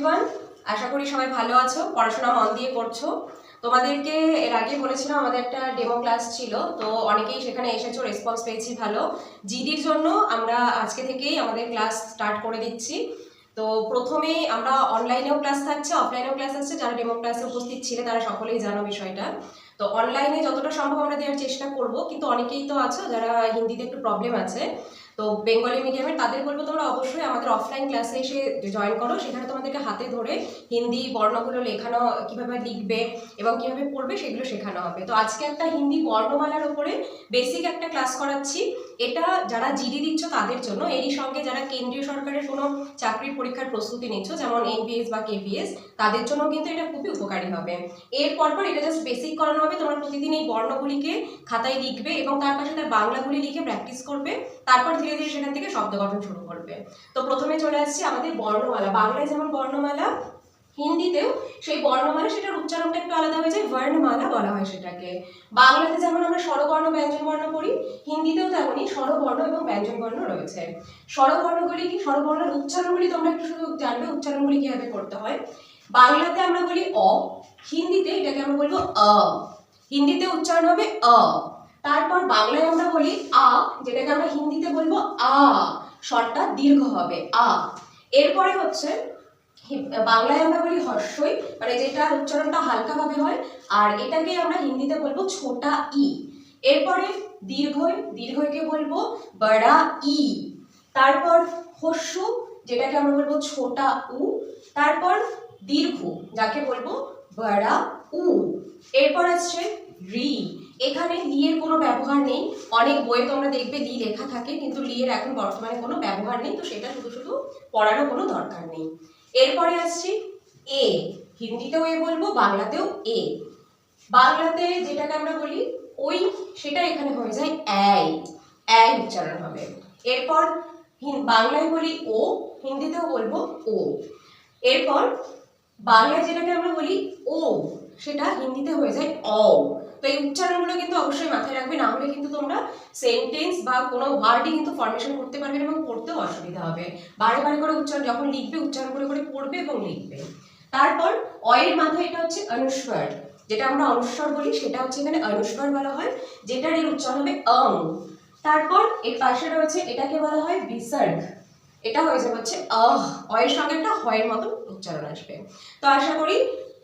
Everyone আশা করি সবাই ভালো আছো, পড়াশোনা মন দিয়ে করছ তোমাদেরকে এর আগে বলেছিলাম, আমাদের একটা ডেমো ক্লাস ছিল, তো অনেকেই সেখানে এসেছ রেসপন্স পেয়েছি ভালো। জিডির জন্য আমরা আজকে থেকেই আমাদের ক্লাস স্টার্ট করে দিচ্ছি। তো প্রথমে আমরা অনলাইনেও ক্লাস থাকছে অফলাইনেও ক্লাস আছে। যারা ডেমো ক্লাসে উপস্থিত ছিলে, তারা সকলেই জানো বিষয়টা। তো অনলাইনে যতটা সম্ভব আমরা দেওয়ার চেষ্টা করব, কিন্তু অনেকেই তো আছো যারা হিন্দিতে একটু প্রবলেম আছে। তো বেঙ্গলি মিডিয়ামের তাদের বলব তোমরা অবশ্যই আমাদের অফলাইন ক্লাসে এসে জয়েন করো। সেখানে তোমাদেরকে হাতে ধরে হিন্দি, বর্ণগুলো লেখানো, কীভাবে লিখবে এবং কীভাবে পড়বে সেগুলো শেখানো হবে। তো আজকে একটা হিন্দি বর্ণমালার উপরে বেসিক একটা ক্লাস করাচ্ছি। এটা যারা জিডি দিচ্ছ তাদের জন্য। এরই সঙ্গে যারা কেন্দ্রীয় সরকারের কোনো চাকরির পরীক্ষার প্রস্তুতি নিচ্ছ, যেমন এনপিএস বা কেপিএস তাদের জন্য কিন্তু এটা খুবই উপকারী হবে। এর পরপর এটা জাস্ট বেসিক করানো হবে। তোমরা প্রতিদিন এই বর্ণগুলিকে খাতায় লিখবে এবং তার পাশে তার বাংলাগুলি লিখে প্র্যাকটিস করবে। তারপর ধীরে ধীরে সেখান থেকে শব্দ গঠন শুরু করবে। তো প্রথমে চলে আসছি আমাদের বর্ণমালা। বাংলায় যেমন বর্ণমালা, হিন্দিতেও সেই বর্ণমালা, সেটার উচ্চারণটা একটু আলাদা হয়ে যায় বর্ণমালা বলা হয় সেটাকে। বাংলাতে যেমন আমরা স্বরবর্ণ ব্যঞ্জন বর্ণ পড়ি, হিন্দিতেও তেমনই স্বরবর্ণ এবং ব্যঞ্জন বর্ণ রয়েছে। স্বরবর্ণগুলি কি? স্বরবর্ণের উচ্চারণগুলি তোমরা একটু শুধু জানবে, উচ্চারণগুলি কীভাবে করতে হয়। বাংলাতে আমরা বলি অ, হিন্দিতে এটাকে আমরা বলব অ। হিন্দিতে উচ্চারণ হবে অ। তারপর বাংলায় আমরা বলি আ, যেটাকে আমরা হিন্দিতে বলব আ। স্বরটা দীর্ঘ হবে, আ। এরপরে হচ্ছে বাংলায় আমরা বলি হর্ষই মানে যেটা উচ্চারণটা হালকাভাবে হয়, আর এটাকে আমরা হিন্দিতে বলব ছোটা ই। এরপরে দীর্ঘই, দীর্ঘইকে বলব বড়া ই। তারপর হস্যু, যেটাকে আমরা বলব ছোটা উ। তারপর দীর্ঘ, যাকে বলব বড়া উ। এরপর আসছে রি। এখানে লি এর কোনো ব্যবহার নেই। অনেক বইয়ে তোমরা দেখবে লি লেখা থাকে, কিন্তু লি এর এখন বর্তমানে কোনো ব্যবহার নেই, তো সেটা শুধু শুধু পড়ারও কোনো দরকার নেই। এরপরে আসছি এ হিন্দিতেও এ বলব, বাংলাতেও এ বাংলাতে যেটাকে আমরা বলি, ওই সেটা এখানে হয়ে যায় অ্যাই অ্যাই উচ্চারণ হবে। এরপর বাংলায় বলি ও হিন্দিতেও বলব ও এরপর বাংলায় যেটাকে আমরা বলি ও সেটা হিন্দিতে হয়ে যায় অ তো এই উচ্চারণগুলো কিন্তু অবশ্যই মাথায় রাখবে, না হলে কিন্তু তোমরা সেন্টেন্স বা কোনো ওয়ার্ডই কিন্তু ফরমেশন করতে পারবে না এবং পড়তেও অসুবিধা হবে। বারে বারে করে উচ্চারণ, যখন লিখবে, উচ্চারণ করে করে পড়বে এবং লিখবে। তারপর অয়ের মাথায় এটা হচ্ছে অনুস্বর, যেটা আমরা অনুস্বর বলি, সেটা হচ্ছে এখানে অনুস্বর বলা হয়, যেটার এর উচ্চারণ হবে অং। তারপর এর পাশে রয়েছে এটাকে বলা হয় বিসর্গ, এটা হয়ে যাবে হচ্ছে আহ অয়ের সঙ্গে একটা হয়ের মতো উচ্চারণ আসবে। তো আশা করি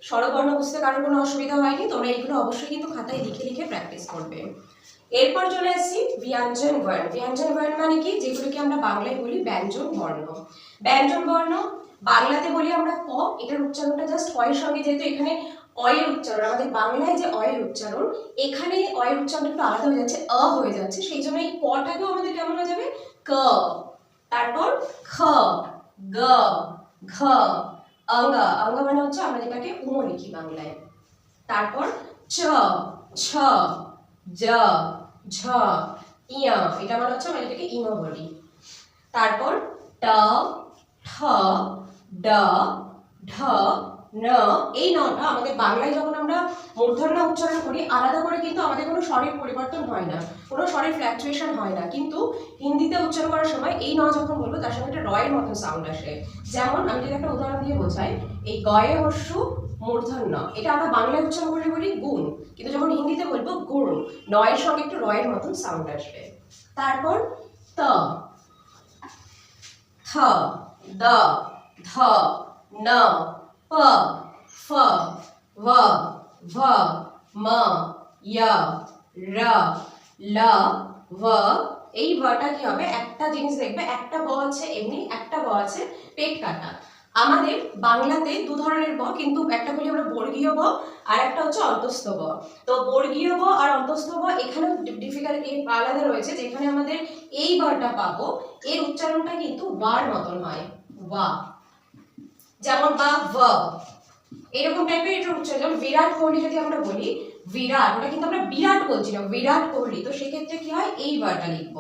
স্বরবর্ণ বুঝতে কারোর কোনো অসুবিধা হয়নি, তোমরা এইগুলো অবশ্যই কিন্তু খাতায় লিখে লিখে প্র্যাকটিস করবে। এরপর চলে আসছি ব্যঞ্জন বর্ণ। ব্যঞ্জন বর্ণ মানে কি? যেগুলোকে আমরা বাংলায় বলি ব্যঞ্জন বর্ণ। ব্যঞ্জন বর্ণ বাংলাতে বলি আমরা ক এটার উচ্চারণটা জাস্ট অয়ের সঙ্গে যেহেতু এখানে অয়ের উচ্চারণ, আমাদের বাংলায় যে অয়ের উচ্চারণ, এখানে অয়ের উচ্চারণটা একটু আলাদা হয়ে যাচ্ছে, অ হয়ে যাচ্ছে, সেই জন্য এই কটাকেও আমাদের কেমন হয়ে যাবে? ক। তারপর খ, গ, ঘ। অঙ্গ, অঙ্গা মানে হচ্ছে আমরা যেটাকে উম লিখি বাংলায় তারপর চ, ছ, জ, ঝ, ইয়া, এটা মানে হচ্ছে আমরা যেটাকে ইম বলি। তারপর ট, ঠ, ড, ঢ ন, এই নটা আমাদের বাংলায় যখন আমরা মূর্ধন্য উচ্চারণ করি, আলাদা করে কিন্তু আমাদের কোনো স্বরের পরিবর্তন হয় না, কোনো স্বরের ফ্ল্যাকচুয়েশন হয় না। কিন্তু হিন্দিতে উচ্চারণ করার সময় এই ন যখন বলব, তার সঙ্গে একটা রয়ের মতো সাউন্ড আসে। যেমন আমি যদি একটা উদাহরণ দিয়ে বোঝাই, এই গয়ে হস্যু মূর্ধন্য, এটা আমরা বাংলায় উচ্চারণ করে বলি গুণ, কিন্তু যখন হিন্দিতে বলব গুণ নয়ের সঙ্গে একটু রয়ের মতন সাউন্ড আসবে। তারপর ত, থ, দ, ধ, ন প ফ व ভ ম য় র ল ভ এই ভটা কি হবে? একটা জিনিস দেখবে, একটা ব আছে এমনি, একটা ব আছে পেট কাটা। আমাদের বাংলাতে দু ধরনের ব, কিন্তু একটা বলি আমরা বর্গীয় ব, আর একটা হচ্ছে অন্তস্থ ব। তো বর্গীয় ব আর অন্তস্থ ব এখানেও ডিফিকাল্টি আলাদা রয়েছে, যেখানে আমাদের এই বটা পাবো। এর উচ্চারণটা কিন্তু ওয়ার মতন হয় ওয়া যেমন বা ভ এরকম টাইপের এটা উচ্চারণ, যেমন বিরাট কোহলি যদি আমরা বলি, বিরাট, ওটা কিন্তু আমরা বিরাট বলছি না বিরাট কোহলি। তো সেক্ষেত্রে কি হয়? এই ওয়ার্ডটা লিখব।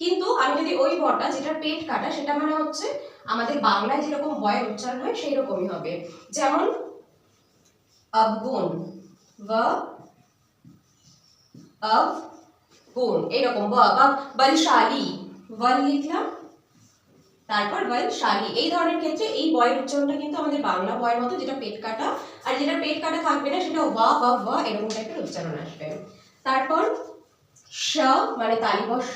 কিন্তু আমি যদি ওই বটা যেটা পেট কাটা, সেটা মানে হচ্ছে আমাদের বাংলায় যেরকম বয়ের উচ্চারণ হয় সেই রকমই হবে। যেমন অবগুণ ব গুণ বা বলশালী ওয়াল লিখলাম তারপর বয় শালি এই ধরনের ক্ষেত্রে এই বয়ের উচ্চারণটা কিন্তু আমাদের বাংলা বয়ের মতো, যেটা পেট কাটা, আর যেটা পেট কাটা থাকবে না, সেটা ওয়া বা ওয়া এরকম টাইপের উচ্চারণ আসবে। তারপর স মানে তালিবস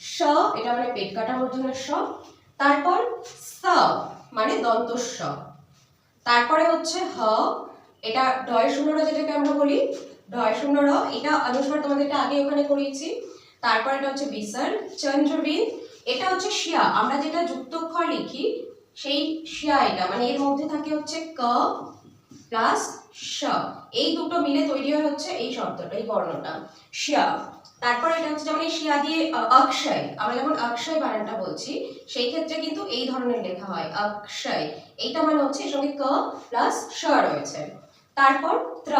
স এটা মানে পেট কাটা মূর্ধনের স তারপর স মানে দন্তস্ব। তারপরে হচ্ছে হ, এটা ডয় শূন্য র যেটাকে আমরা বলি ডয় শূন্য র, এটা অনুস্বার তোমাদেরকে আগে ওখানে করিয়েছি। তারপর এটা হচ্ছে বিসর চন্দ্রবিদ এটা হচ্ছে শিয়া। আমরা যেটা যুক্তক্ষর লিখি, সেই শিয়া এটা। মানে এর মধ্যে থাকে হচ্ছে ক প্লাস স এই দুটো মিলে তৈরি হয় হচ্ছে এই শব্দটা, এই বর্ণটা। শিয়া। তারপর এটা হচ্ছে যেমন এই শিয়া দিয়ে অক্ষয়। আমরা যখন অক্ষয় বানানটা বলছি, সেই ক্ষেত্রে কিন্তু এই ধরনের লেখা হয়, অক্ষয়। এইটা মানে হচ্ছে এর সঙ্গে ক প্লাস স রয়েছে। তারপর ত্র।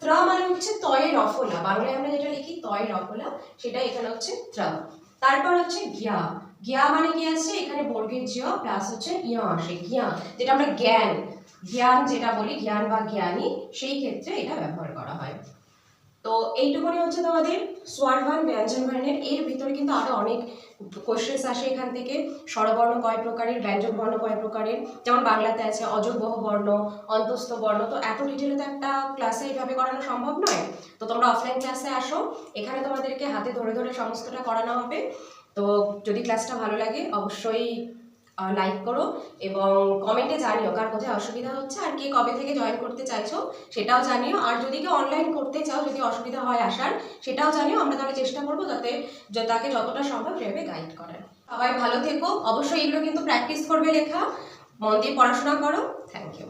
ত্র মানে হচ্ছে তয়ে রফলা বাংলায় আমরা যেটা লিখি তয়ে রফলা সেটা এখানে হচ্ছে ত্র। তারপর হচ্ছে গিয়া। গিয়া মানে কি আছে? এখানে বর্গের জিয়া প্লাস হচ্ছে ইয়া আসে গিয়া যেটা আমরা জ্ঞান জ্ঞান যেটা বলি, জ্ঞান বা জ্ঞানী, সেই ক্ষেত্রে এটা ব্যবহার করা হয়। তো এইটুকুনি হচ্ছে তোমাদের স্বরবান ব্যঞ্জন বর্ণের এর ভিতরে কিন্তু আরও অনেক কোশ্চেন্স আসে এখান থেকে। স্বরবর্ণ কয় প্রকারের, ব্যঞ্জন বর্ণ কয় প্রকারের? যেমন বাংলাতে আছে অযোগ্যহ বর্ণ, অন্তস্থ বর্ণ। তো এত ডিটেলে তো একটা ক্লাসে এইভাবে করানো সম্ভব নয়। তো তোমরা অফলাইন ক্লাসে আসো। এখানে তোমাদেরকে হাতে ধরে ধরে সমস্তটা করানো হবে। তো যদি ক্লাসটা ভালো লাগে, অবশ্যই লাইক করো এবং কমেন্টে জানিও কার কোথায় অসুবিধা হচ্ছে আর কে কবে থেকে জয়েন করতে চাইছো সেটাও জানিও। আর যদি কেউ অনলাইন করতে চাও, যদি অসুবিধা হয় আসার, সেটাও জানিও। আমরা তাহলে চেষ্টা করব যাতে তাকে যতটা সম্ভব সেভাবে গাইড করার। সবাই ভালো থেকো। অবশ্যই এগুলো কিন্তু প্র্যাকটিস করবে লেখা। মন দিয়ে পড়াশোনা করো। Thank you